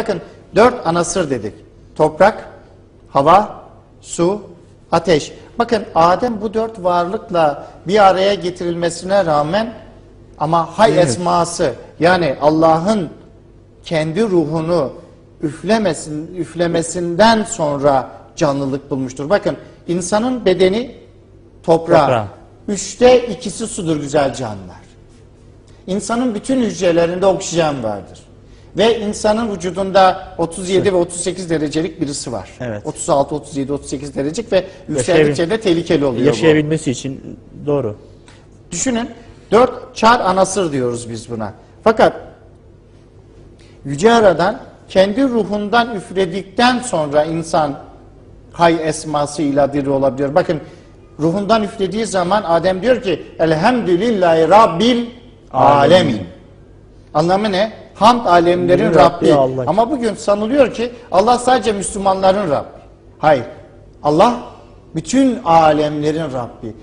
Bakın dört anasır dedik. Toprak, hava, su, ateş. Bakın Adem bu dört varlıkla bir araya getirilmesine rağmen ama hay Evet. esması yani Allah'ın kendi ruhunu üflemesin, üflemesinden sonra canlılık bulmuştur. Bakın insanın bedeni toprağı. Toprağı. Üçte ikisi sudur güzel canlar. İnsanın bütün hücrelerinde oksijen vardır. Ve insanın vücudunda 37 ve 38 derecelik birisi var. Evet. 36, 37, 38 derecelik ve yükseldikçe de tehlikeli oluyor bu. Yaşayabilmesi için doğru. Düşünün dört çar anasır diyoruz biz buna. Fakat Yüce Aradan kendi ruhundan üfledikten sonra insan hay esmasıyla diri olabiliyor. Bakın ruhundan üflediği zaman Adem diyor ki Elhamdülillahi Rabbil Alemin. Anlamı ne? Hamd alemlerin Rabbi Rabbi. Allah. Ama bugün sanılıyor ki Allah sadece Müslümanların Rabbi. Hayır. Allah bütün alemlerin Rabbi.